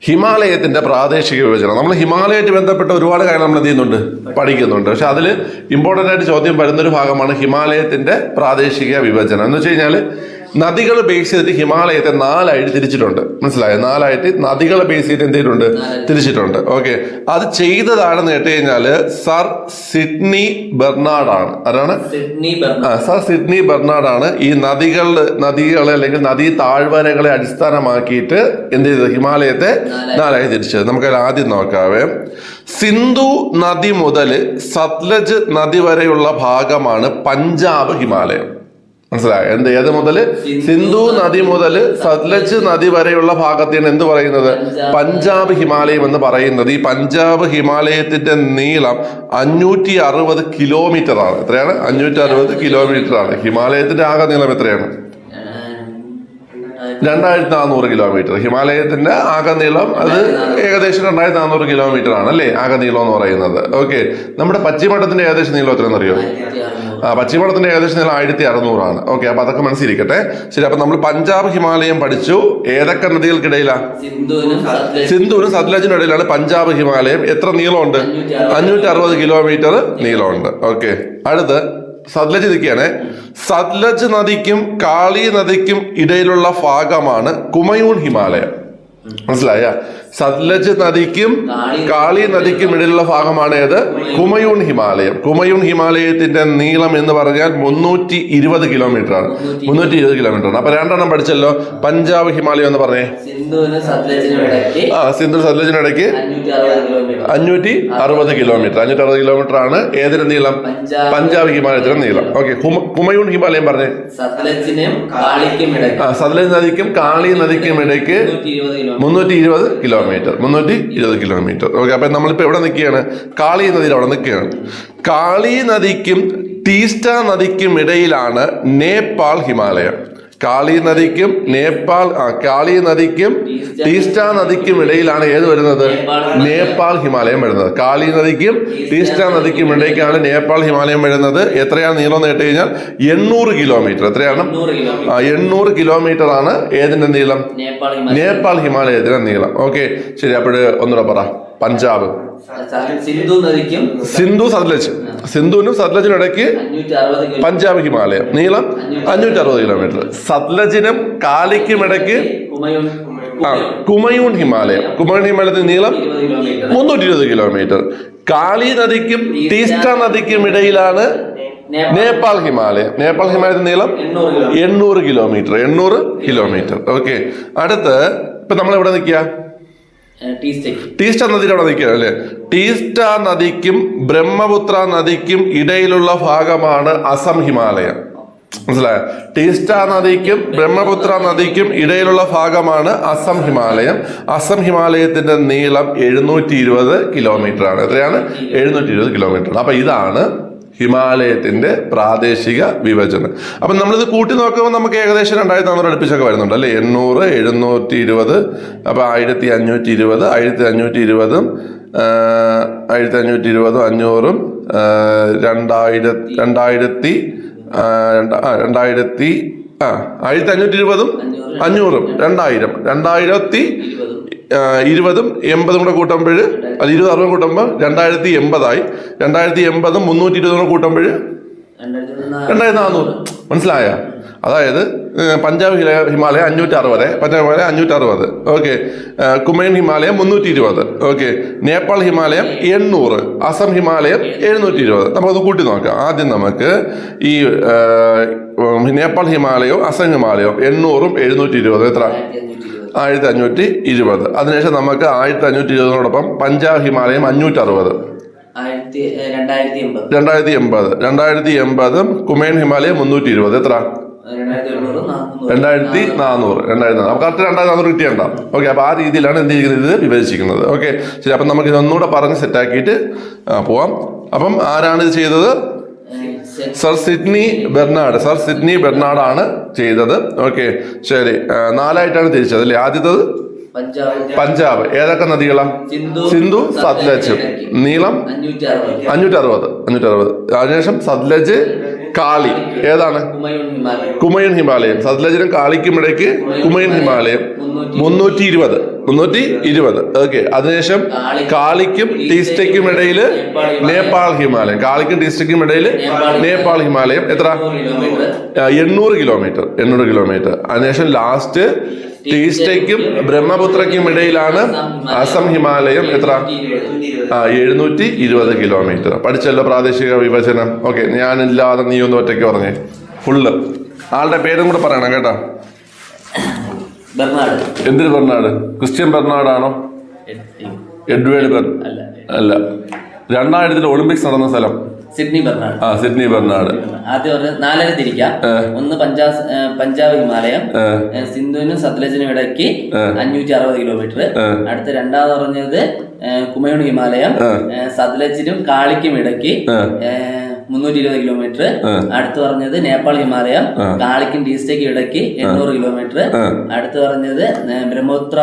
ഹിമാലയത്തിന്റെ പ്രാദേശിക വിഭജനം. നമ്മൾ ഹിമാലയമായിട്ട് ബന്ധപ്പെട്ട ഒരുപാട് കാര്യങ്ങൾ നമ്മൾ എന്ത് ചെയ്യുന്നുണ്ട്? പഠിക്കുന്നുണ്ട്. പക്ഷെ അതിൽ ഇമ്പോർട്ടന്റ് ആയിട്ട് ചോദ്യം വരുന്നൊരു ഭാഗമാണ് ഹിമാലയത്തിന്റെ പ്രാദേശിക വിഭജനം. എന്ന് വെച്ച് കഴിഞ്ഞാൽ നദികൾ ബേസ് ചെയ്തിട്ട് ഹിമാലയത്തെ നാലായിട്ട് തിരിച്ചിട്ടുണ്ട്. മനസ്സിലായോ? നാലായിട്ട് നദികളെ ബേസ് ചെയ്ത് എന്ത് ചെയ്തിട്ടുണ്ട്? തിരിച്ചിട്ടുണ്ട്. ഓക്കെ അത് ചെയ്തതാണെന്ന് കേട്ട് കഴിഞ്ഞാൽ സർ സിഡ്നി ബെർണാഡ് ആണ് ആരാണ്? സിഡ്നി ആ, ബെർണാഡ് സർ സിഡ്നി ബെർണാഡാണ്. ഈ നദികൾ നദികളെ അല്ലെങ്കിൽ നദീ താഴ്വരകളെ അടിസ്ഥാനമാക്കിയിട്ട് എന്ത് ചെയ്തത്? ഹിമാലയത്തെ. നാലായി തിരിച്ചത്. നമുക്ക് ആദ്യം നോക്കാവേ. സിന്ധു നദി മുതൽ സത്ലജ് നദി വരെയുള്ള ഭാഗമാണ് പഞ്ചാബ് ഹിമാലയം. മനസ്സിലായോ? എന്ത് ഏത് മുതൽ സിന്ധു നദി മുതൽ സത്ലജ് നദി വരെയുള്ള ഭാഗത്തെയാണ് എന്ത് പറയുന്നത്? പഞ്ചാബ്. പഞ്ചാബ് ഹിമാലയം എന്ന് പറയുന്നത്. ഈ പഞ്ചാബ് ഹിമാലയത്തിന്റെ നീളം അഞ്ഞൂറ്റി അറുപത് കിലോമീറ്റർ ആണ്. എത്രയാണ്? അഞ്ഞൂറ്റി അറുപത് കിലോമീറ്റർ ആണ്. ഹിമാലയത്തിന്റെ ആകെ നീളം എത്രയാണ്? രണ്ടായിരത്തി നാനൂറ് കിലോമീറ്റർ. ഹിമാലയത്തിന്റെ ആകെ നീളം അത് ഏകദേശം രണ്ടായിരത്തി നാനൂറ് കിലോമീറ്റർ ആണ് അല്ലേ? ആകെ നീളം എന്ന് പറയുന്നത്. ഓക്കെ നമ്മുടെ പശ്ചിമഘട്ടത്തിന്റെ ഏകദേശം നീളം എത്രയെന്ന് അറിയോ? ആ പശ്ചിമഘട്ടത്തിന്റെ ഏകദേശം നീളം ആയിരത്തി അറുന്നൂറാണ് ഓക്കെ അപ്പൊ അതൊക്കെ മനസ്സിലിരിക്കട്ടെ. ശരി അപ്പൊ നമ്മൾ പഞ്ചാബ് ഹിമാലയം പഠിച്ചു. ഏതൊക്കെ നദികൾക്കിടയിലാ? സിന്ധുവിനും സത്ലജിനും ഇടയിലാണ് പഞ്ചാബ് ഹിമാലയം. എത്ര നീളമുണ്ട്? അഞ്ഞൂറ്റി അറുപത്. കിലോമീറ്റർ നീളമുണ്ട്. ഓക്കെ അടുത്ത്. സത്ലജ് ഇതൊക്കെയാണ്. സത്ലജ് നദിക്കും കാളി നദിക്കും ഇടയിലുള്ള ഭാഗമാണ് കുമയൂൺ ഹിമാലയം. മനസ്സിലായ? സത്ലജ് നദിക്കും കാളി നദിക്കും ഇടയിലുള്ള ഭാഗമാണ് ഏത്? കുമയൂൺ ഹിമാലയം. കുമയൂൺ ഹിമാലയത്തിന്റെ നീളം എന്ന് പറഞ്ഞാൽ മുന്നൂറ്റി ഇരുപത് കിലോമീറ്റർ ആണ് മുന്നൂറ്റി ഇരുപത് കിലോമീറ്റർ ആണ് അപ്പൊ രണ്ടെണ്ണം പഠിച്ചല്ലോ. പഞ്ചാബ് ഹിമാലയം എന്ന് പറഞ്ഞേ? ആ സിന്ധു സത്ലജിനിടയ്ക്ക് അഞ്ഞൂറ്റി അറുപത് കിലോമീറ്റർ അഞ്ഞൂറ്റി അറുപത് കിലോമീറ്റർ. ആണ് ഏതിന്റെ നീളം? പഞ്ചാബ് ഹിമാലയത്തിന്റെ നീളം. ഓക്കെ കുമയൂൺ ഹിമാലയം പറഞ്ഞേ? സത്ലജിനും ആ സത്ലജ് നദിക്കും കാളി നദിക്കും ഇടയ്ക്ക് മുന്നൂറ്റി ഇരുപത് കിലോമീറ്റർ. കിലോമീറ്റർ മുന്നൂറ്റി ഇരുപത് കിലോമീറ്റർ ഓക്കെ അപ്പൊ നമ്മളിപ്പോ എവിടെ നിൽക്കുകയാണ്? കാളി നദിയിൽ അവിടെ നിൽക്കുകയാണ്. കാളി നദിക്കും ടീസ്റ്റ നദിക്കും ഇടയിലാണ് നേപ്പാൾ ഹിമാലയം. കാളി നദിക്കും നേപ്പാൾ കാളി നദിക്കും ടീസ്റ്റ നദിക്കും ഇടയിലാണ് ഏത് വരുന്നത്? നേപ്പാൾ ഹിമാലയം വരുന്നത്. കാളി നദിക്കും ടീസ്റ്റ നദിക്കും ഇടയ്ക്കാണ് നേപ്പാൾ ഹിമാലയം വരുന്നത്. എത്രയാണ് നീളം എന്ന് കേട്ട് കഴിഞ്ഞാൽ എണ്ണൂറ് കിലോമീറ്റർ. എത്രയാണ്? എണ്ണൂറ് കിലോമീറ്റർ. ആണ് ഏതിന്റെ നീളം? നേപ്പാൾ ഹിമാലയത്തിന്റെ നീളം. ഓക്കെ ശരി അപ്പോഴ് ഒന്നുകൂടെ പറ. പഞ്ചാബ്. സിന്ധു നദിക്കും സിന്ധു സത്ലജ്. സിന്ധുവിനും സത്ലജിനും ഇടയ്ക്ക് പഞ്ചാബ് ഹിമാലയം നീളം അഞ്ഞൂറ്റി അറുപത് കിലോമീറ്റർ. സത്ലജിനും കാലിക്കും ഇടയ്ക്ക് കുമയൂൺ ആ കുമയൂൺ. ഹിമാലയം. കുമയൂൺ ഹിമാലയത്തിന്റെ നീളം മുന്നൂറ്റി ഇരുപത് കിലോമീറ്റർ. കാളി നദിക്കും ടീസ്റ്റ നദിക്കും ഇടയിലാണ് നേപ്പാൾ. ഹിമാലയം. നേപ്പാൾ ഹിമാലയത്തിന്റെ നീളം എണ്ണൂറ് കിലോമീറ്റർ. എണ്ണൂറ് കിലോമീറ്റർ. ഓക്കെ. അടുത്ത് ഇപ്പൊ നമ്മൾ എവിടെ നിൽക്കുക? ടീസ്റ്റ. നദിയുടെ അവിടെ നിൽക്കുക അല്ലേ? ടീസ്റ്റ നദിക്കും ബ്രഹ്മപുത്ര നദിക്കും ഇടയിലുള്ള ഭാഗമാണ് അസം ഹിമാലയം. മനസ്സിലായ? ടീസ്റ്റ നദിക്കും ബ്രഹ്മപുത്ര നദിക്കും ഇടയിലുള്ള ഭാഗമാണ് അസം ഹിമാലയം. അസം ഹിമാലയത്തിന്റെ നീളം എഴുന്നൂറ്റി ഇരുപത് കിലോമീറ്റർ ആണ്. എത്രയാണ്? എഴുന്നൂറ്റി ഇരുപത് കിലോമീറ്റർ അപ്പൊ ഇതാണ് ഹിമാലയത്തിന്റെ പ്രാദേശിക വിഭജനം. അപ്പം നമ്മളിത് കൂട്ടി നോക്കുമ്പോൾ നമുക്ക് ഏകദേശം രണ്ടായിരത്തി നാനൂറ് അടുപ്പിച്ചൊക്കെ വരുന്നുണ്ട് അല്ലെ? എണ്ണൂറ് എഴുന്നൂറ്റി ഇരുപത് അപ്പം ആയിരത്തി അഞ്ഞൂറ്റി ഇരുപത് ആയിരത്തി അഞ്ഞൂറ്റി ഇരുപതും ആയിരത്തി അഞ്ഞൂറ്റി ഇരുപതും അഞ്ഞൂറും രണ്ടായിര രണ്ടായിരത്തി രണ്ടായിരത്തി ആ ആയിരത്തി അഞ്ഞൂറ്റി ഇരുപതും അഞ്ഞൂറും രണ്ടായിരം രണ്ടായിരത്തി ഇരുപതും എൺപതും കൂടെ കൂട്ടുമ്പോൾ അത് ഇരുപത് അറുപത് കൂട്ടുമ്പോൾ രണ്ടായിരത്തി എൺപതായി. രണ്ടായിരത്തി എൺപതും മുന്നൂറ്റി ഇരുപതും കൂടെ കൂട്ടുമ്പോൾ രണ്ടായിരത്തി നാനൂറ് മനസ്സിലായ? അതായത് പഞ്ചാബ് ഹിമാലയം അഞ്ഞൂറ്റി അറുപത് പഞ്ചാബ് ഹിമാലയ അഞ്ഞൂറ്റി അറുപത് ഓക്കെ കുമൈൻ ഹിമാലയം മുന്നൂറ്റി ഇരുപത് ഓക്കെ. നേപ്പാൾ ഹിമാലയം എണ്ണൂറ്. അസം ഹിമാലയം എഴുന്നൂറ്റി ഇരുപത് നമുക്കത് കൂട്ടി നോക്കാം. ആദ്യം നമുക്ക് ഈ നേപ്പാൾ ഹിമാലയവും അസം ഹിമാലയവും എണ്ണൂറും എഴുന്നൂറ്റി ഇരുപത് എത്ര? ആയിരത്തി അഞ്ഞൂറ്റി ഇരുപത് അതിനുശേഷം നമുക്ക് ആയിരത്തി അഞ്ഞൂറ്റി ഇരുപതിനോടൊപ്പം പഞ്ചാബ് ഹിമാലയം അഞ്ഞൂറ്റി അറുപത് രണ്ടായിരത്തി എൺപത് രണ്ടായിരത്തി എൺപത് കുമേൻ ഹിമാലയം മുന്നൂറ്റി ഇരുപത് എത്ര? രണ്ടായിരത്തി നാനൂറ് രണ്ടായിരത്തി നാനൂറ് കറക്റ്റ് രണ്ടായിരത്തി നാനൂറ് കിട്ടിയണ്ട. ഓക്കെ അപ്പോൾ ആ രീതിയിലാണ് എന്ത് ചെയ്യുന്നത്? ഇത് വിഭജിക്കുന്നത്. ഓക്കെ ശരി അപ്പം നമുക്ക് ഇതൊന്നുകൂടെ പറഞ്ഞ് സെറ്റാക്കിയിട്ട് പോവാം. അപ്പം ആരാണ് ഇത് ചെയ്തത്? Sir Sydney Bernard sir Sydney ബെർണാഡാണ് ചെയ്തത്. ഓക്കെ ശരി. നാലായിട്ടാണ് തിരിച്ചത് അല്ലേ? ആദ്യത്തത്? പഞ്ചാബ്. ഏതൊക്കെ നദികളാ? സിന്ധു സിന്ധു സത്ലജ് നീളം? അഞ്ഞൂറ്റി അറുപത്. അഞ്ഞൂറ്റി അറുപത് അതിനുശേഷം സത്ലജ് കാളി. ഏതാണ്? കുമയൻ ഹിമാലയം സത്ലജിനും കാളിക്കും ഇടയ്ക്ക് കുമയൻ ഹിമാലയം. മുന്നൂറ്റി ഇരുപത് മുന്നൂറ്റി ഇരുപത് ഓക്കെ അതിനുശേഷം കാളിക്കും ടീസ്റ്റയ്ക്കും ഇടയിൽ നേപ്പാൾ ഹിമാലയം. കാളിക്കും ടീസ്റ്റയ്ക്കും ഇടയിൽ നേപ്പാൾ ഹിമാലയം. എത്ര? എണ്ണൂറ് കിലോമീറ്റർ. എണ്ണൂറ് കിലോമീറ്റർ. അതിനുശേഷം ലാസ്റ്റ് ടീസ്റ്റയ്ക്കും ബ്രഹ്മപുത്രയ്ക്കും ഇടയിലാണ് അസം ഹിമാലയം. എത്ര? ആ എഴുന്നൂറ്റി ഇരുപത് കിലോമീറ്റർ. പഠിച്ചല്ലോ പ്രാദേശിക വിഭജനം. ഓക്കെ ഞാനില്ലാതെ നീ ഒന്ന് ഒറ്റയ്ക്ക് പറഞ്ഞേ. ഫുള്ള്. ആളുടെ പേരും കൂടെ പറയണം കേട്ടോ. ബെർണാഡ്. എന്തിന് ബെർണാട് ക്രിസ്ത്യൻ ബെർണാഡാണോ? എഡ്വേർഡ് ബെർ അല്ല രണ്ടായിരത്തിൽ ഒളിമ്പിക്സ് നടന്ന സ്ഥലം? Sydney Bernard. ആ സിഡ്നി ബെർണാട് ആദ്യം ഒരു നാലര തിരിക്കാം. ഒന്ന് പഞ്ചാബ് പഞ്ചാബ് ഹിമാലയം. സിന്ധുവിനും സത്ലജിനും ഇടയ്ക്ക് അഞ്ഞൂറ്റി അറുപത് കിലോമീറ്റർ. അടുത്ത രണ്ടാമത് പറഞ്ഞത് കുമയൂൺ ഹിമാലയം. സത്ലജിനും കാളിക്കും ഇടയ്ക്ക് മുന്നൂറ്റി ഇരുപത് കിലോമീറ്റർ അടുത്ത് പറഞ്ഞത് നേപ്പാൾ ഹിമാലയം. കാളിക്കും ഡീസ്റ്റേക്ക് ഇടയ്ക്ക് എണ്ണൂറ് കിലോമീറ്റർ അടുത്ത് പറഞ്ഞത് ബ്രഹ്മപുത്ര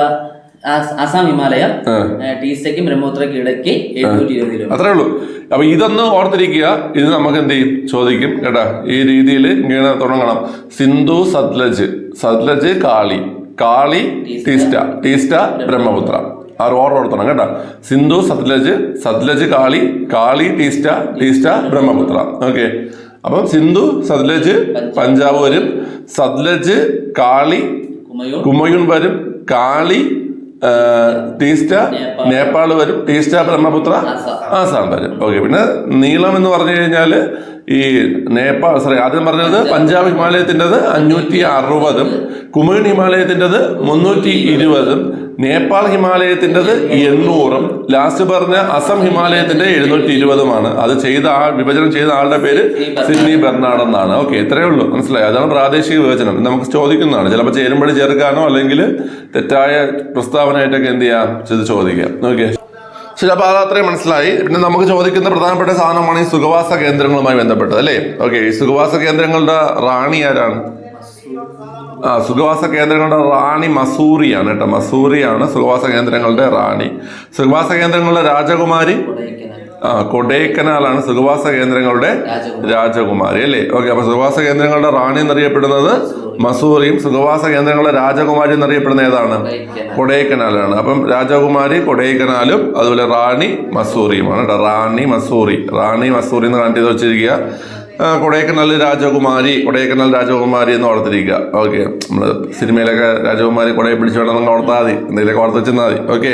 ആസ്- ഹിമാലയം. ടീസ്റ്റേക്കും ടീസ്റ്റയ്ക്കും ബ്രഹ്മപുത്രയ്ക്കും ഇടയ്ക്ക് എഴുന്നൂറ്റി ഇരുപത് കിലോമീറ്റർ അത്രേ ഉള്ളൂ. അപ്പൊ ഇതൊന്ന് ഓർത്തിരിക്കുക. ഇത് നമുക്ക് എന്ത് ചെയ്യും? ചോദിക്കും കേട്ടാ. ഈ രീതിയിൽ ഇങ്ങനെ തുടങ്ങണം. സിന്ധു സത്ലജ്. സത്ലജ് കാളി. കാളി ടീസ്റ്റ. ടീസ്റ്റ. ബ്രഹ്മപുത്ര. ആ ഒരു ഓർഡർ കൊടുത്തണം കേട്ടോ. സിന്ധു സത്ലജ് സത്ലജ് കാളി കാളി ടീസ്റ്റ ടീസ്റ്റ ബ്രഹ്മപുത്ര. ഓക്കെ. അപ്പം സിന്ധു സത്ലജ് പഞ്ചാബ്. വരും. സത്ലജ് കാളി കുമയൂൺ. വരും. കാളി ടീസ്റ്റ നേപ്പാൾ. വരും. ടീസ്റ്റ ബ്രഹ്മപുത്ര ആസാം. വരും. ഓക്കെ. പിന്നെ നീളം എന്ന് പറഞ്ഞു കഴിഞ്ഞാൽ ഈ നേപ്പാൾ സോറി ആദ്യം പറഞ്ഞത് പഞ്ചാബ് ഹിമാലയത്തിന്റെത് അഞ്ഞൂറ്റി അറുപതും കുമൺ ഹിമാലയത്തിന്റെത് മുന്നൂറ്റി ഇരുപതും നേപ്പാൾ ഹിമാലയത്തിന്റെത് എണ്ണൂറും ലാസ്റ്റ് പറഞ്ഞ അസം ഹിമാലയത്തിന്റെ എഴുന്നൂറ്റി ഇരുപതുമാണ് അത് ചെയ്ത ആ വിഭജനം ചെയ്ത ആളുടെ പേര് സിഡ്നി ബെർണാഡ് എന്നാണ് ഓക്കെ ഇത്രയേ ഉള്ളൂ. മനസ്സിലായി? അതാണ് പ്രാദേശിക വിഭജനം. നമുക്ക് ചോദിക്കുന്നതാണ്. ചിലപ്പോൾ ചേരുമ്പടി ചേർക്കാനോ അല്ലെങ്കിൽ തെറ്റായ പ്രസ്താവനയായിട്ടൊക്കെ എന്ത് ചെയ്യാം? ചോദിക്കാം. ഓക്കെ അപ്പൊ അത് അത്രയും മനസ്സിലായി. പിന്നെ നമുക്ക് ചോദിക്കുന്ന പ്രധാനപ്പെട്ട സാധനമാണ് ഈ സുഖവാസ കേന്ദ്രങ്ങളുമായി ബന്ധപ്പെട്ടത് അല്ലേ? ഓക്കെ ഈ സുഖവാസ കേന്ദ്രങ്ങളുടെ റാണി ആരാണ്? ആ സുഖവാസ കേന്ദ്രങ്ങളുടെ റാണി മസൂറിയാണ് കേട്ടോ. മസൂറിയാണ് സുഖവാസ കേന്ദ്രങ്ങളുടെ റാണി. സുഖവാസ കേന്ദ്രങ്ങളുടെ രാജകുമാരി? കൊടൈക്കനാലാണ് സുഖവാസ കേന്ദ്രങ്ങളുടെ രാജകുമാരി. അല്ലേ? ഓക്കെ അപ്പൊ സുഖവാസ കേന്ദ്രങ്ങളുടെ റാണി എന്നറിയപ്പെടുന്നത് മസൂറിയും. സുഖവാസ കേന്ദ്രങ്ങളുടെ രാജകുമാരി എന്നറിയപ്പെടുന്ന ഏതാണ്? കൊടൈക്കനാലാണ്. അപ്പം രാജകുമാരി കൊടൈക്കനാലും അതുപോലെ റാണി മസൂറിയുമാണ് കേട്ടോ. റാണി മസൂറി. റാണി മസൂറി എന്ന് കണ്ടു വെച്ചിരിക്കുക. കൊടൈക്കനാൽ രാജകുമാരി കൊടൈക്കനാൽ രാജകുമാരി എന്ന് ഓർത്തിരിക്കുക ഓക്കെ നമ്മൾ സിനിമയിലൊക്കെ രാജകുമാരി കൊടയെ പിടിച്ചു വേണമെന്ന് ഓർത്താൽ മതി എന്തെങ്കിലുമൊക്കെ ഓർത്ത് വെച്ചാൽ മതി. ഓക്കെ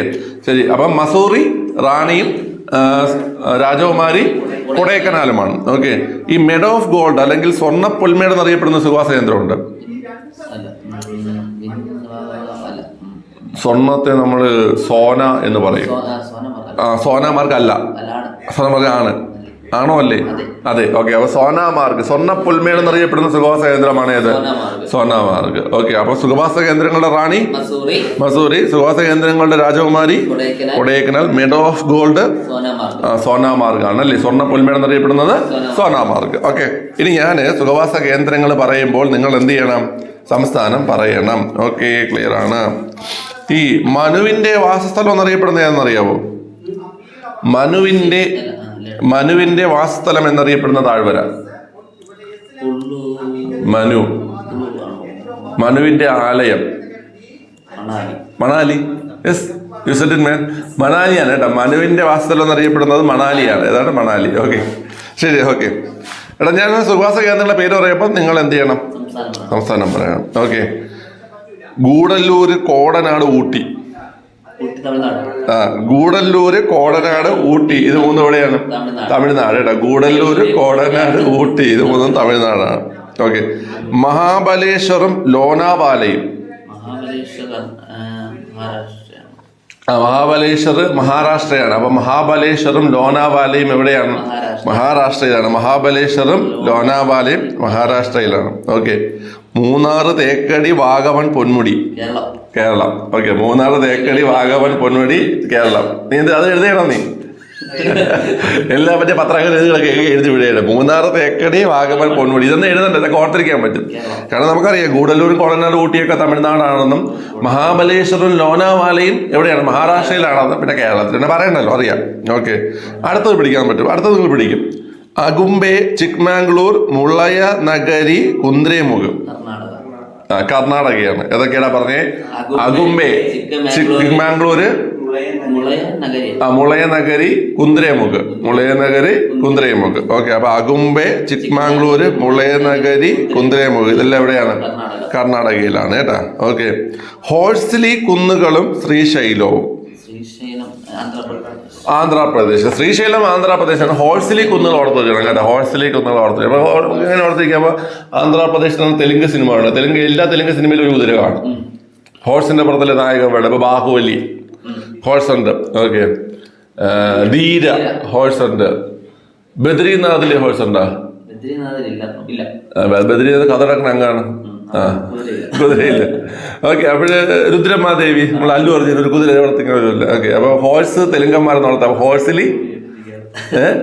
ശരി. അപ്പം മസൂറി റാണിയും രാജകുമാരി കൊടൈക്കനാലുമാണ്. ഓക്കെ ഈ മെഡോ ഓഫ് ഗോൾഡ് അല്ലെങ്കിൽ സ്വർണ പൊൽമേട് എന്നറിയപ്പെടുന്ന സുഖവാസ കേന്ദ്രമുണ്ട്. സ്വർണത്തെ നമ്മൾ സോന എന്ന് പറയും. സോനമാർഗ് അല്ല സോനാമാർഗ് ആണ്. ആണോ അല്ലേ? അതെ. ഓക്കെ അപ്പൊ സോനാമാർഗ് സ്വർണ പുൽമേട് എന്നറിയപ്പെടുന്ന സുഖവാസ കേന്ദ്രമാണ് ഏത് സോനമാർഗ് ഓക്കെ അപ്പൊ സുഖവാസ കേന്ദ്രങ്ങളുടെ റാണി? മസൂറി. സുഖവാസ കേന്ദ്രങ്ങളുടെ രാജകുമാരി? Kodaikanal. Meadow of gold Sonamarg ആണ് അല്ലേ? സ്വർണ പുൽമേട് എന്നറിയപ്പെടുന്നത് സോനാമാർഗ് ഓക്കെ ഇനി ഞാൻ സുഖവാസ കേന്ദ്രങ്ങൾ പറയുമ്പോൾ നിങ്ങൾ എന്ത് ചെയ്യണം? സംസ്ഥാനം പറയണം. ഓക്കെ ക്ലിയർ ആണ്. ഈ മനുവിന്റെ വാസസ്ഥലം എന്നറിയപ്പെടുന്നത് ഏതെന്നറിയാവോ മനുവിന്റെ മനുവിന്റെ വാസസ്ഥലം എന്നറിയപ്പെടുന്ന താഴ്വര. മനു. മനുവിന്റെ ആലയം. മണാലി. യെസ് യുസറ്റിൻ മേൻ മണാലിയാണ് കേട്ടോ. മനുവിന്റെ വാസസ്ഥലം എന്നറിയപ്പെടുന്നത് മണാലിയാണ്. ഏതാണ് മണാലി. ഓക്കെ ശരി ഓക്കെ എടാ ഞാൻ സുഖവാസ കേന്ദ്രങ്ങളുടെ പേര് പറയുമ്പോൾ നിങ്ങൾ എന്ത് ചെയ്യണം? സംസ്ഥാനം പറയണം. ഓക്കെ ഗൂഡല്ലൂർ കോടനാട് ഊട്ടി. ആ ഗൂഡല്ലൂര് കോടനാട് ഊട്ടി. ഇത് മൂന്നും എവിടെയാണ്? തമിഴ്നാട്. കേട്ടോ. ഗൂഡല്ലൂര് കോടനാട് ഊട്ടി. ഇത് മൂന്നും തമിഴ്നാടാണ്. ഓക്കെ. മഹാബലേശ്വറും ലോനാവാലയും. മഹാബലേശ്വരം ആ, മഹാബലേശ്വർ മഹാരാഷ്ട്രയാണ്. അപ്പൊ മഹാബലേശ്വറും ലോനാവാലയും എവിടെയാണ്? മഹാരാഷ്ട്രയിലാണ്. മഹാബലേശ്വറും ലോനാവാലയും മഹാരാഷ്ട്രയിലാണ്. ഓക്കെ. മൂന്നാറ് തേക്കടി വാഗമൺ പൊന്മുടി. കേരളം. കേരളം. ഓക്കെ. മൂന്നാറ് തേക്കടി വാഗമൺ പൊന്മുടി കേരളം. നീ എന്ത് അത് എഴുതണം നീ? എല്ലാ മറ്റേ പത്രങ്ങൾ എഴുതുകളൊക്കെ എഴുതി വിടുകയാണ് മൂന്നാർ തേക്കടി വാഗമൺ പൊന്മുടി ഇതൊന്നും എഴുതണ്ട ഇതൊക്കെ ഓർത്തിരിക്കാൻ പറ്റും. കാരണം നമുക്കറിയാം ഗൂഡല്ലൂരും കോടനാട് ഊട്ടിയൊക്കെ തമിഴ്നാടാണെന്നും മഹാബലേശ്വറും ലോനാവാലയും എവിടെയാണ്? മഹാരാഷ്ട്രയിലാണെന്നും പിന്നെ കേരളത്തിൽ. പിന്നെ പറയണ്ടല്ലോ അറിയാം. ഓക്കെ. അടുത്തത് പിടിക്കാൻ പറ്റും. അടുത്തത് നിങ്ങൾ പിടിക്കും. അഗുംബെ ചിക്മാംഗ്ലൂർ മുളയ നഗരി കുന്ദ്രേമുഖ് കർണാടകയാണ്. ഏതൊക്കെയാണ് പറഞ്ഞേ? അഗുംബെ, അഗുംബെ ചിക്മാംഗ്ലൂര് ആ കുന്ദ്രയമുഖ് നഗരി കുന്ദ്രയമുഖ് ഓക്കെ അപ്പൊ അകുംബെ ചിക്മാംഗ്ലൂര് മുളയനഗരി നഗരി കുന്ദ്രേമുഖ് ഇതെല്ലാം എവിടെയാണ്? കർണാടകയിലാണ് കേട്ടാ? ഓക്കെ. ഹോഴ്സിലി കുന്നുകളും ശ്രീശൈലവും. ശ്രീശൈലം ആന്ധ്രാപ്രദേശ്. ശ്രീശൈലം ആന്ധ്രാപ്രദേശാണ്. ഹോഴ്സിലി കുന്നുകൾ ഓർത്ത് വെക്കണം കേട്ടോ. ഹോഴ്സിലി കുന്നുകൾ ഓർത്തു വെക്കണം. ഇങ്ങനെ ഓർത്തു ഓർത്തിരിക്കുമ്പോൾ ആന്ധ്രാപ്രദേശിലാണ് തെലുങ്ക് സിനിമ ഉണ്ട് തെലുങ്ക് എല്ലാ തെലുങ്ക് സിനിമയിലും ഒരു കുതിര കാണും ഹോഴ്സിന്റെ പുറത്തിലെ നായകൻ വേണം ഇപ്പൊ ബാഹുബലി. ഹോഴ്സ് ഉണ്ട് ഓക്കെ ധീര ഹോഴ്സ് ഉണ്ട് ബദ്രീനാഥിലെ ഹോഴ്സ് ഉണ്ടോ ബദ്രീനാഥ് കഥ കിടക്കണ അങ്ങാണ് ആ. കുതിരയില്ല. ഓക്കെ അപ്പോഴ് രുദ്രമാദേവി നമ്മൾ അല്ലു അർജുൻ ഒരു കുതിര വളർത്തിക്കുന്നവരല്ല ഓക്കെ അപ്പൊ ഹോഴ്സ് തെലുങ്കന്മാരെ നടത്താം ഹോഴ്സിലി? ഏഹ്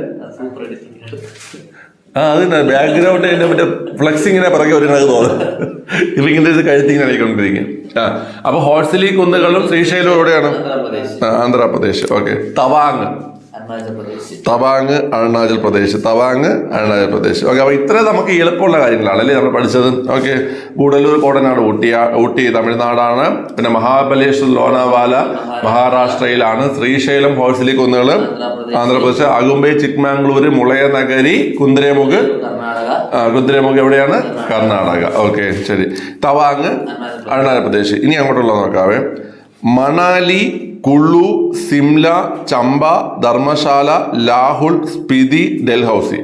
ആ അത് ബാക്ക്ഗ്രൗണ്ട് എന്റെ മറ്റേ ഫ്ലെക്സിങ്ങിനെ പിറകെ ഒരു കണക്ക് തോന്നുന്നു ഇങ്ങനെ ഇത് കഴുത്തിങ്ങനെ ആയിക്കൊണ്ടിരിക്കും ആ അപ്പൊ ഹോട്ട്സിലി കുന്നുകളും ശ്രീശൈലവും എവിടെയാണ്? ആന്ധ്രാപ്രദേശ്. ഓക്കെ. തവാങ് തവാങ് അരുണാചൽ പ്രദേശ്. തവാങ് അരുണാചൽ പ്രദേശ്. ഓക്കെ അപ്പൊ ഇത്ര നമുക്ക് എളുപ്പമുള്ള കാര്യങ്ങളാണ് അല്ലേ നമ്മൾ പഠിച്ചത്? ഓക്കെ ഗൂഡല്ലൂർ കോടനാട് ഊട്ടി ഊട്ടി തമിഴ്നാടാണ്. പിന്നെ മഹാബലേശ്വർ ലോനാവാല മഹാരാഷ്ട്രയിലാണ്. ശ്രീശൈലം ഹോഴ്സിലി കുന്നുകൾ ആന്ധ്രാപ്രദേശ്. അകുംബൈ നഗരി കുന്ദ്രേമുഖ് കർണാടക. ആ, കുന്ദ്രേമുഖ് എവിടെയാണ്? കർണാടക. ഓക്കെ ശരി. തവാങ് അരുണാചൽ അരുണാചൽ പ്രദേശ്. ഇനി അങ്ങോട്ടുള്ള നോക്കാവേ. മണാലി കുളു സിംല ചമ്പ ധർമ്മശാല ലാഹുൽ സ്പിതി ഡൽഹൌസി.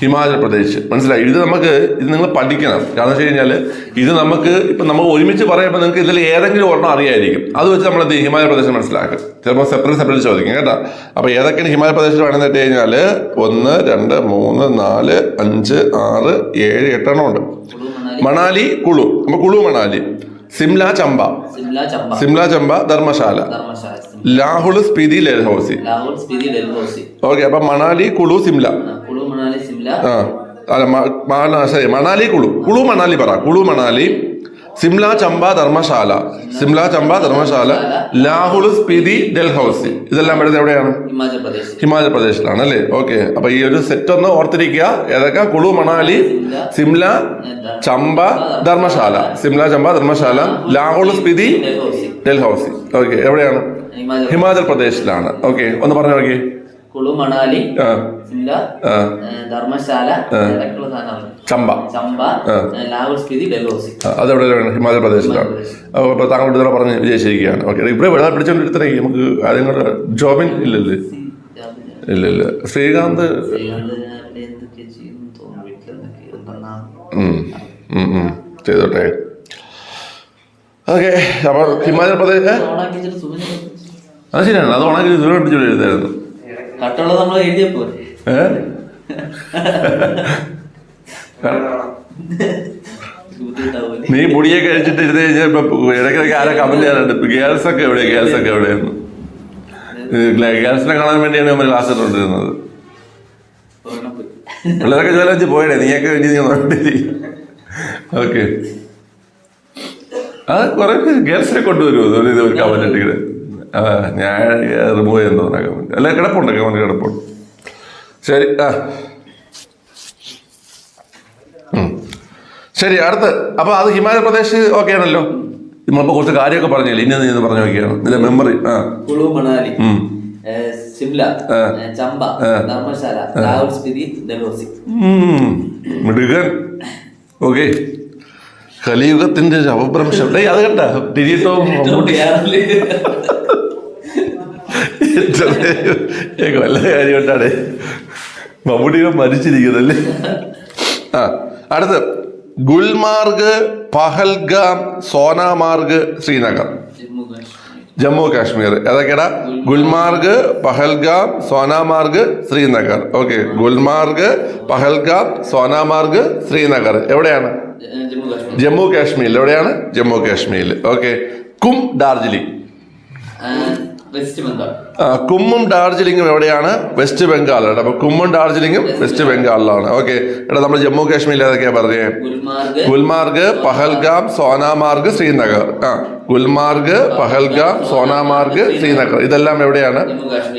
ഹിമാചൽ പ്രദേശ്. മനസ്സിലായി? ഇത് നമുക്ക് ഇത് നിങ്ങൾ പഠിക്കണം. കാരണം വെച്ച് കഴിഞ്ഞാൽ ഇത് നമുക്ക് ഇപ്പം നമ്മൾ ഒരുമിച്ച് പറയുമ്പോൾ നിങ്ങൾക്ക് ഇതിൽ ഏതെങ്കിലും ഒരെണ്ണം അറിയായിരിക്കും. അത് വെച്ച് നമ്മൾ എന്ത് ഹിമാചൽ പ്രദേശ് മനസ്സിലാക്കും. ചിലപ്പോൾ സെപ്പറേറ്റ് സെപ്പറേറ്റ് ചോദിക്കും കേട്ടോ? അപ്പോൾ ഏതൊക്കെയാണ് ഹിമാചൽ പ്രദേശിൽ വേണമെന്ന് വെച്ച് കഴിഞ്ഞാൽ ഒന്ന് രണ്ട് മൂന്ന് നാല് അഞ്ച് ആറ് ഏഴ് എട്ടെണ്ണം ഉണ്ട്. മണാലി. മണാലി കുളു. അപ്പോൾ കുളു മണാലി. സിംല ചമ്പ. സിംല ചമ്പ. ധർമ്മശാല. ലാഹുൽ സ്പിതി ഡൽഹൌസി ഓക്കെ അപ്പൊ മണാലി കുളു സിംല. ആ, മണാലി കുളു. കുളു മണാലി പറ. കുളു മണാലി. സിംല ചമ്പ ധർമ്മശാല. സിംല ചമ്പ ധർമ്മശാല. ലാഹുൽ സ്പിതി ഡൽഹൌസി. ഇതെല്ലാം വരുന്നത് എവിടെയാണ്? ഹിമാചൽ പ്രദേശ് ഹിമാചൽ പ്രദേശിലാണ് അല്ലേ? ഓക്കെ. അപ്പൊ ഈ ഒരു സെറ്റ് ഒന്ന് ഓർത്തിരിക്കുക. ഏതൊക്കെ? കുളു മണാലി സിംല? ചമ്പ ധർമ്മശാല. സിംല ചമ്പ ധർമ്മശാല. ലാഹുൽ സ്പിതി ഡൽഹൌസി. ഓക്കെ. എവിടെയാണ്? ഹിമാചൽ പ്രദേശിലാണ്. ഓക്കെ. ഒന്ന് പറഞ്ഞു നോക്കി. കുളു മണാലി സിംല ധർമ്മശാല ചമ്പ. ചമ്പ ലാഹുൽ സ്പിതി ഡൽഹൌസി. അതെവിടെ അതെവിടെയാണ് ഹിമാചൽ പ്രദേശിലാണ് അപ്പൊ അപ്പോൾ താങ്കളുടെ ഇതുവരെ പറഞ്ഞ് വിജയിച്ചിരിക്കുകയാണ്. ഓക്കെ ഇവിടെ വെള്ളം പിടിച്ചോണ്ടിരുത്തണേ നമുക്ക് ആദ്യം ജോബിൻ ഇല്ലല്ലേ ഇല്ല. ഇല്ല ശ്രീകാന്ത് ചെയ്തോട്ടെ. ഓക്കെ അപ്പോൾ ഹിമാചൽ പ്രദേശ് അത് ശരിയാണ് അത് ഉണക്കി ദൂരം പിടിച്ചു എഴുതായിരുന്നു കട്ടുള്ളത് നമ്മൾ നീ പൊടിയൊക്കെ കഴിച്ചിട്ട് ഇരുന്ന് കഴിഞ്ഞപ്പോ ഇടയ്ക്കിടയ്ക്ക് ആരെ കമന്റ് ചെയ്യാറുണ്ട്? ഗേൾസ് ഒക്കെ എവിടെ? ഗേൾസ് ഒക്കെ എവിടെയായിരുന്നു ഗേൾസിനെ കാണാൻ വേണ്ടിയാണ് നമ്മൾ ക്ലാസ് ഇട്ടുകൊണ്ടിരുന്നത്. പിള്ളേരൊക്കെ ജോലി വെച്ച് പോയടേ? നീയൊക്കെ വേണ്ടി നീ ഓക്കെ. അത് കുറെ ഗേൾസിനെ കൊണ്ടുവരുമോ? ഒരു കമന്റ് ഇട്ടിട്ട്. ഞാൻ റിമൂവ് ചെയ്യാൻ തോന്നുന്ന ഗവൺമെന്റ് അല്ല കിടപ്പുണ്ട് ഗവൺമെന്റ് കിടപ്പുണ്ട്. ശരി ആ. ശരി അടുത്ത്. അപ്പൊ അത് ഹിമാചൽ പ്രദേശ് ഓക്കെ ആണല്ലോ. നമ്മളിപ്പോ കുറച്ച് കാര്യമൊക്കെ പറഞ്ഞില്ലേ? ഇനി നീ പറഞ്ഞു നോക്കിയാണ് ഇതിന്റെ മെമ്മറി ആ. കുളു മണാലി സിംല ചമ്പ ധർമ്മശാല സ്പിതി. മിടുകൻ ഓക്കെ കലിയുഗത്തിന്റെ ശവഭ്രംശം അത് കണ്ട. ടിരിയട്ടവും വല്ല കാര്യമുണ്ടാണ്. മമ്മൂട്ടിയുടെ മരിച്ചിരിക്കുന്നല്ലേ ആ അടുത്ത്. ഗുൽമാർഗ് പഹൽഗാം സോനാമാർഗ് ശ്രീനഗർ. ജമ്മു കാശ്മീർ. ഏതൊക്കെയാടാ? ഗുൽമാർഗ് പഹൽഗാം സോനാമാർഗ് ശ്രീനഗർ. ഓക്കെ ഗുൽമാർഗ് പഹൽഗാം സോനാമാർഗ് ശ്രീനഗർ. എവിടെയാണ്? ജമ്മു കാശ്മീരിൽ. എവിടെയാണ്? ജമ്മു കാശ്മീരിൽ. ഓക്കെ കും ഡാർജിലിംഗ്. കുമ്മും ഡാർജിലിംഗും എവിടെയാണ്? വെസ്റ്റ് ബംഗാളിലാണ് അപ്പൊ കുമ്മും ഡാർജിലിംഗും വെസ്റ്റ് ബംഗാളിലാണ് ഓക്കെ എടാ നമ്മൾ ജമ്മു കാശ്മീരിൽ ഏതൊക്കെയാ പറഞ്ഞേ? ഗുൽമാർഗ്. പഹൽഗാം സോനാമാർഗ് ശ്രീനഗർ. ആ ഗുൽമാർഗ് പഹൽഗാം സോനാമാർഗ് ശ്രീനഗർ. ഇതെല്ലാം എവിടെയാണ്?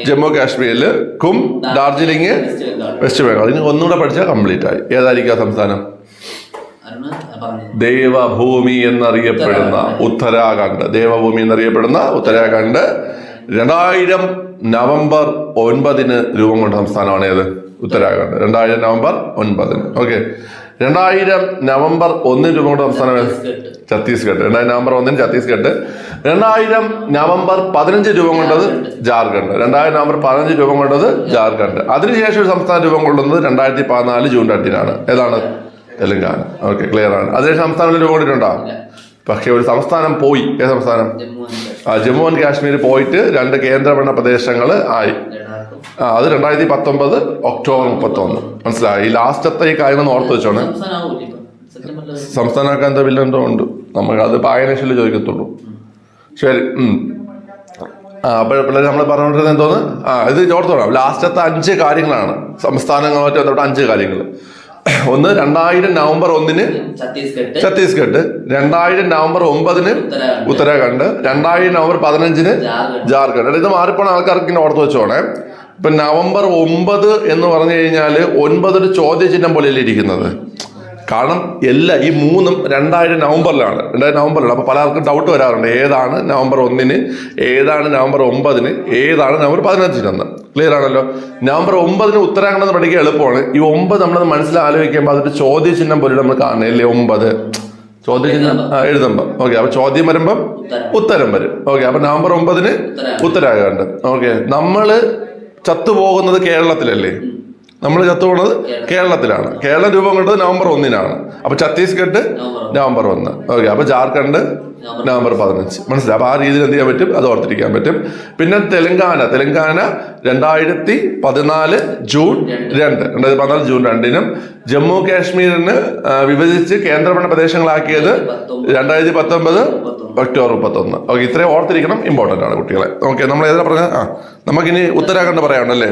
ജമ്മു കാശ്മീരിൽ കും ഡാർജിലിംഗ് വെസ്റ്റ് ബംഗാൾ ഇനി ഒന്നുകൂടെ പഠിച്ചാൽ കംപ്ലീറ്റ് ആയി. ഏതായിരിക്കും ആ സംസ്ഥാനം? ദേവഭൂമി എന്നറിയപ്പെടുന്ന ഉത്തരാഖണ്ഡ്. ദേവഭൂമി എന്നറിയപ്പെടുന്ന ഉത്തരാഖണ്ഡ്. രണ്ടായിരം നവംബർ ഒൻപതിന് രൂപം കൊണ്ട സംസ്ഥാനമാണ് ഏത്? ഉത്തരാഖണ്ഡ്. രണ്ടായിരം നവംബർ ഒൻപതിന്. ഓക്കെ. രണ്ടായിരം നവംബർ ഒന്നിന് രൂപം കൊണ്ട സംസ്ഥാനം ഛത്തീസ്ഗഡ്. രണ്ടായിരം നവംബർ ഒന്നിന് ഛത്തീസ്ഗഡ്. രണ്ടായിരം നവംബർ പതിനഞ്ച് രൂപം കൊണ്ടത് ജാർഖണ്ഡ്. രണ്ടായിരം നവംബർ പതിനഞ്ച് രൂപം കൊണ്ടത് ജാർഖണ്ഡ്. അതിനുശേഷം ഒരു സംസ്ഥാനം രൂപം കൊള്ളുന്നത് രണ്ടായിരത്തി പതിനാല് ജൂൺ രണ്ടിനാണ് ഏതാണ്? തെലങ്കാന. ഓക്കെ ക്ലിയർ ആണ്. അതിനുശേഷം സംസ്ഥാനം രൂപം കൊണ്ടിട്ടുണ്ടോ? പക്ഷേ ഒരു സംസ്ഥാനം പോയി. ഏത് സംസ്ഥാനം? ജമ്മു ആൻഡ് കാശ്മീർ. ആ, ജമ്മു ആൻഡ് കാശ്മീർ പോയിട്ട് രണ്ട് കേന്ദ്രഭരണ പ്രദേശങ്ങൾ ആയി. ആ അത് രണ്ടായിരത്തി പത്തൊമ്പത് ഒക്ടോബർ മുപ്പത്തൊന്ന്. മനസ്സിലായി? ഈ ലാസ്റ്റത്തെ ഈ കാര്യം ഒന്ന് ഓർത്ത് വെച്ചോണേ. സംസ്ഥാനമൊക്കെ എന്താ ബില്ലെന്തോ ഉണ്ട്. നമുക്ക് അത് പായനേഷനിൽ ചോദിക്കത്തുള്ളൂ. ശരി ആ അപ്പോൾ പിള്ളേർ നമ്മൾ പറഞ്ഞുകൊണ്ടിരുന്നത് എന്തോന്ന്? ആ ഇത് ഓർത്തോളാം ലാസ്റ്റത്തെ അഞ്ച് കാര്യങ്ങളാണ്. സംസ്ഥാനങ്ങളുമായിട്ട് ബന്ധപ്പെട്ട അഞ്ച് കാര്യങ്ങൾ ഒന്ന് രണ്ടായിരം നവംബർ ഒന്നിന് ഛത്തീസ്ഗഡ്. രണ്ടായിരം നവംബർ ഒമ്പതിന് ഉത്തരാഖണ്ഡ്. രണ്ടായിരം നവംബർ പതിനഞ്ചിന് ജാർഖണ്ഡ്. ഇത് മാറിപ്പോണ ആൾക്കാർക്ക് ഇങ്ങനെ ഓർത്ത് വെച്ചോണേ. ഇപ്പൊ നവംബർ ഒമ്പത് എന്ന് പറഞ്ഞു കഴിഞ്ഞാൽ ഒൻപത് ഒരു ചോദ്യചിഹ്നം പോലെയല്ലേ ഇരിക്കുന്നത്. കാരണം എല്ലാ ഈ മൂന്നും രണ്ടായിരം നവംബറിലാണ്. രണ്ടായിരം നവംബറിലാണ്. അപ്പോൾ പലർക്കും ഡൗട്ട് വരാറുണ്ട്. ഏതാണ് നവംബർ ഒന്നിന് ഏതാണ് നവംബർ ഒമ്പതിന് ഏതാണ് നവംബർ പതിനഞ്ചിനെന്ന് ക്ലിയർ ആണല്ലോ? നവംബർ ഒമ്പതിന് ഉത്തരാഖണ്ഡ് എന്ന് പഠിക്കാൻ എളുപ്പമാണ്. ഈ ഒമ്പത് നമ്മളത് മനസ്സിലാലോചിക്കുമ്പോൾ അതൊരു ചോദ്യചിഹ്നം പോലും നമ്മൾ കാണുന്നില്ലേ? ഒമ്പത്. ചോദ്യചിഹ്നം എഴുതുമ്പോൾ എഴുതുമ്പോ. ഓക്കെ അപ്പൊ ചോദ്യം വരുമ്പം ഉത്തരം. വരും. ഓക്കെ അപ്പൊ നവംബർ ഒമ്പതിന് ഉത്തരാഖണ്ഡ് ഓക്കെ നമ്മൾ ചത്തുപോകുന്നത് കേരളത്തിലല്ലേ? നമ്മൾ ചത്തുപോണത് കേരളത്തിലാണ്. കേരളം രൂപം കൊണ്ടത് നവംബർ ഒന്നിനാണ്. അപ്പൊ ഛത്തീസ്ഗഡ് നവംബർ ഒന്ന്. ഓക്കെ അപ്പൊ ജാർഖണ്ഡ് നവംബർ പതിനഞ്ച്. മനസ്സിലായി? അപ്പൊ ആ രീതിയിൽ എന്ത് ചെയ്യാൻ പറ്റും? അത് ഓർത്തിരിക്കാൻ പറ്റും. പിന്നെ തെലങ്കാന. തെലങ്കാന രണ്ടായിരത്തി പതിനാല് ജൂൺ രണ്ട്. രണ്ടായിരത്തി പതിനാല് ജൂൺ രണ്ടിനും ജമ്മു കാശ്മീരിന് വിഭജിച്ച് കേന്ദ്രഭരണ പ്രദേശങ്ങളാക്കിയത് രണ്ടായിരത്തി പത്തൊമ്പത്. ഒക്ടോബർ മുപ്പത്തൊന്ന് ഓക്കെ ഇത്രയും ഓർത്തിരിക്കണം. ഇമ്പോർട്ടന്റ് ആണ് കുട്ടികളെ. ഓക്കെ നമ്മൾ ഏതാ പറഞ്ഞത്? ആ നമുക്കിനി ഉത്തരാഖണ്ഡ് പറയാനുണ്ടല്ലേ?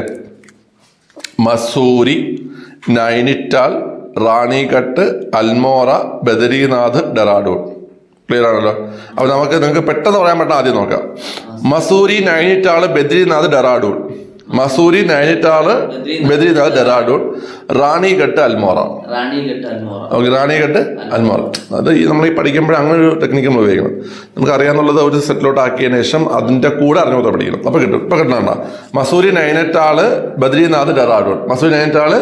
മസൂരി നൈനിറ്റാൽ റാണിഘട്ട് അൽമോറ ബദരീനാഥ് ഡെറാഡൂൺ. ക്ലിയർ ആണല്ലോ? അപ്പൊ നമുക്ക് നിങ്ങൾക്ക് പെട്ടെന്ന് പറയാൻ പറ്റുന്ന ആദ്യം നോക്കാം. മസൂരി നൈനിറ്റാൾ ബദരീനാഥ് ഡെറാഡൂൺ. മസൂരി നൈനിറ്റാൾ ബദ്രീനാഥ് ഡെറാഡൂൺ റാണിഘട്ട് അൽമോറ. ഓക്കെ റാണിഘട്ട് അൽമോറ. അത് ഈ നമ്മൾ ഈ പഠിക്കുമ്പോൾ അങ്ങനെ ഒരു ടെക്നിക്ക് നമ്മൾ ഉപയോഗിക്കണം. നമുക്ക് അറിയാന്നുള്ളത് ഒരു സെറ്റിലോട്ട് ആക്കിയതിനു ശേഷം അതിന്റെ കൂടെ അറിഞ്ഞു കൊടുത്ത് പഠിക്കണം. അപ്പൊ കിട്ടും. ഇപ്പൊ കിട്ടണ മസൂരി നൈനറ്റാൾ ബദ്രീനാഥ് ഡെറാഡൂൺ. മസൂരി നൈനറ്റാൾ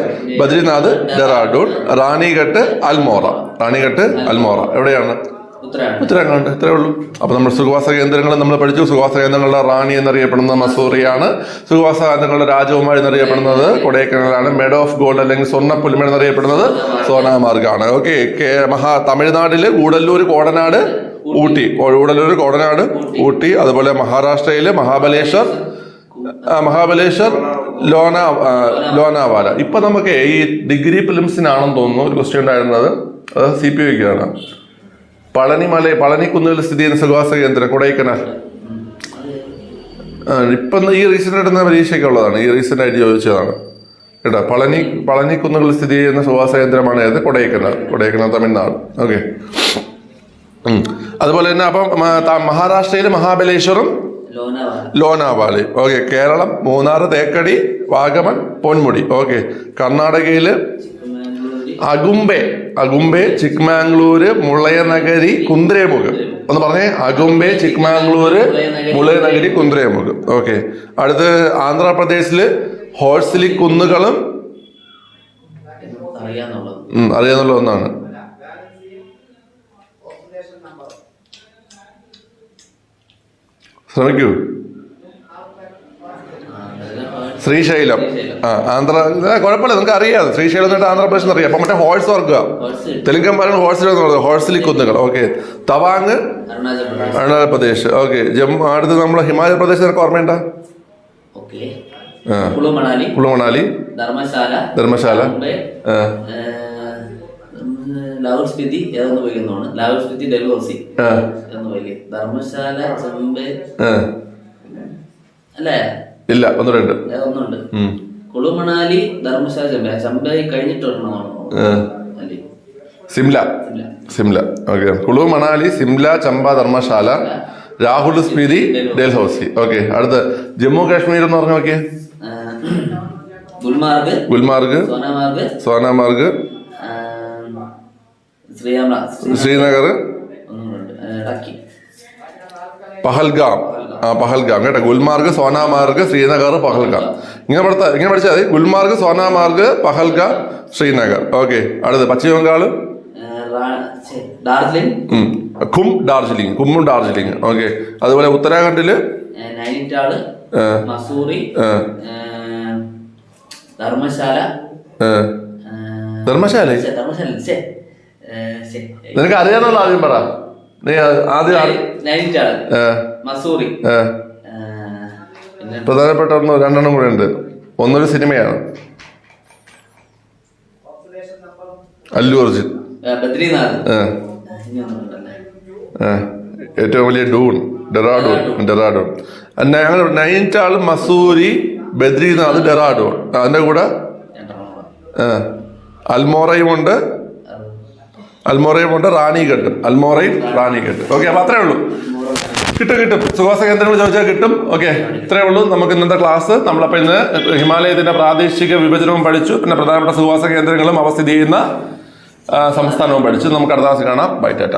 ബദ്രീനാഥ് ഡെറാഡൂൺ റാണിഘട്ട് അൽമോറ. റാണിഘട്ട് അൽമോറ. എവിടെയാണ്? ഉത്തരാഖണ്ഡ്. ഇത്രേ ഉള്ളൂ. അപ്പൊ നമ്മൾ സുഖവാസ കേന്ദ്രങ്ങൾ നമ്മൾ പഠിച്ചു. സുഖവാസ കേന്ദ്രങ്ങളുടെ റാണി എന്നറിയപ്പെടുന്ന മസൂറിയാണ്. സുഖവാസ കേന്ദ്രങ്ങളുടെ രാജകുമാരി എന്നറിയപ്പെടുന്നത് കൊടൈക്കനാലാണ്. മെഡ് ഓഫ് ഗോൾഡ് അല്ലെങ്കിൽ സ്വർണ പുലിമ എന്നറിയപ്പെടുന്നത് സോനാമാർഗാണ് ഓക്കെ മഹാ തമിഴ്നാട്ടിൽ ഗൂഡല്ലൂർ കോടനാട് ഊട്ടി. ഗൂഡല്ലൂർ കോടനാട് ഊട്ടി. അതുപോലെ മഹാരാഷ്ട്രയിൽ മഹാബലേശ്വർ മഹാബലേശ്വർ ലോന ലോനാവാല. ഇപ്പൊ നമുക്ക് ഈ ഡിഗ്രി ഫിലിംസിനാണെന്ന് തോന്നുന്നു. ഒരു ക്വസ്റ്റ്യൻ ഉണ്ടായിരുന്നത്. അത് സി പി ഒക്കാണ് പളനിമല പളനിക്കുന്നിൽ സ്ഥിതി ചെയ്യുന്ന സുഖവാസ കേന്ദ്രം കൊടൈക്കനാൽ. ഇപ്പം ഈ റീസെന്റ് ആയിട്ട് പരീക്ഷയ്ക്ക് ഉള്ളതാണ്. ഈ റീസെന്റ് ആയിട്ട് ചോദിച്ചതാണ്. കേട്ടോ പളനി പളനിക്കുന്നുകളിൽ സ്ഥിതി ചെയ്യുന്ന സുഖവാസ കേന്ദ്രമാണ് ഏത്? കൊടൈക്കനാൽ. കൊടൈക്കനാൽ തമിഴ്നാട്. ഓക്കെ. അതുപോലെ തന്നെ അപ്പം മഹാരാഷ്ട്രയിൽ മഹാബലേശ്വറും ലോനാവാല. ലോനാവാലി. ഓക്കെ കേരളം മൂന്നാർ തേക്കടി വാഗമൺ പൊന്മുടി. ഓക്കെ. കർണാടകയിൽ അഗുംബെ അഗുംബെ ചിക്മാംഗ്ലൂര് മുളയനഗരി കുന്ദ്രേമുഖ് ഒന്ന് പറഞ്ഞേ അഗുംബെ ചിക്മാംഗ്ലൂര് മുളയനഗരി കുന്ദ്രേമുഖം ഓക്കെ. അടുത്ത് ആന്ധ്രാപ്രദേശിൽ ഹോഴ്സിലി കുന്നുകളും അറിയാന്നുള്ള ഒന്നാണ്. ശ്രമിക്കൂ. ശ്രീശൈലം. ആ ആന്ധ്ര കുഴപ്പമില്ല നിങ്ങൾക്ക് അറിയാം ശ്രീശൈലം എന്നിട്ട് ആന്ധ്രാപ്രദേശ് അറിയാം അപ്പൊ മറ്റേ ഹോഴ്സ് ഓർക്കുക. ഹോഴ്സ്. തെലുങ്കൻ പറയുന്നത് ഹോഴ്സിൽ ഹോഴ്സിലി കുന്നുകൾ ഓക്കെ. തവാങ്. അരുണാചൽ പ്രദേശ്. ഓക്കെ. ജമ്മു അടുത്ത് നമ്മൾ ഹിമാചൽ പ്രദേശ് നിനക്ക് ഓർമ്മയുണ്ട? കുളുമണാലി ആ. കുളു മണാലി ധർമ്മശാല. ധർമ്മശാല. സ്പിതി ഏതെന്ന് സ്പിതി ഡൽഹൌസി എന്ന് ധർമ്മശാല ചെമ്പ്. അല്ലേ? ഇല്ല ഒന്ന് രണ്ട്. ഒന്നുണ്ട്. കുളു മണാലി ധർമ്മശാല ചമ്പ കഴിഞ്ഞിട്ട് ഒരെണ്ണമാണോ സിംല. സിംല. ഓക്കെ. കുളു മണാലി സിംല ചമ്പ ധർമ്മശാല രാഹുൽ സ്മിതി ഡൽഹൌസി. ഓക്കെ. അടുത്ത ജമ്മു കാശ്മീർ എന്ന് പറഞ്ഞു നോക്കിയേ. ഗുൽമാർഗ് ഗുൽമാർഗ് സോനാമാർഗ് ശ്രീനഗർ പഹൽഗാം. പഹൽഗാം കേട്ടോ. ഗുൽമാർഗ് സോനാമാർഗ് ശ്രീനഗർ പഹൽഗാം. ഇങ്ങനെ പഠിത്ത ഇങ്ങനെ പഠിച്ചാൽ മതി. ഗുൽമാർഗ് സോനാമാർഗ് പഹൽഗാം ശ്രീനഗർ. ഓക്കെ അടുത്ത് പശ്ചിമ ബംഗാൾ ഡാർജിലിംഗ്. കും ഡാർജിലിംഗ് ഖുമ്മും ഡാർജിലിംഗ്. ഓക്കെ. അതുപോലെ ഉത്തരാഖണ്ഡിൽ? മസൂറി ധർമ്മശാല ധർമ്മശാല നിനക്ക് അറിയാന്നുള്ള ആദ്യം പറ. നീ ആദ്യം മസൂറി. പ്രധാനപ്പെട്ട ഒന്ന് രണ്ടെണ്ണം കൂടെ ഉണ്ട്. ഒന്നൊരു സിനിമയാണ്. അല്ലു അർജുൻ. ഏറ്റവും വലിയ ഡൂൺ ഡെറാഡോൺ ഡെറാഡോൺ. ഞങ്ങൾ നൈനിറ്റാൾ മസൂരി ബദ്രിനാഥ് ഡെറാഡോൺ. അതിന്റെ കൂടെ? അൽമോറയും ഉണ്ട്. അൽമോറയുമുണ്ട് അത് റാണി റാണിഘട്ടും അൽമോറയും റാണിഘട്ട് ഓക്കെ അപ്പൊ അത്രേ ഉള്ളൂ. കിട്ടും കിട്ടും. സുഖവാസ കേന്ദ്രങ്ങൾ ചോദിച്ചാൽ കിട്ടും. ഓക്കെ ഇത്രേ ഉള്ളൂ. നമുക്ക് ഇന്നത്തെ ക്ലാസ് നമ്മളപ്പോൾ ഇന്ന് ഹിമാലയത്തിന്റെ പ്രാദേശിക വിഭജനവും പഠിച്ചു. പിന്നെ പ്രധാനപ്പെട്ട സുഖവാസ കേന്ദ്രങ്ങളും അവ സ്ഥിതി ചെയ്യുന്ന സംസ്ഥാനവും പഠിച്ചു. നമുക്ക് അടുത്ത ക്ലാസ് കാണാം. ബൈ ടാറ്റ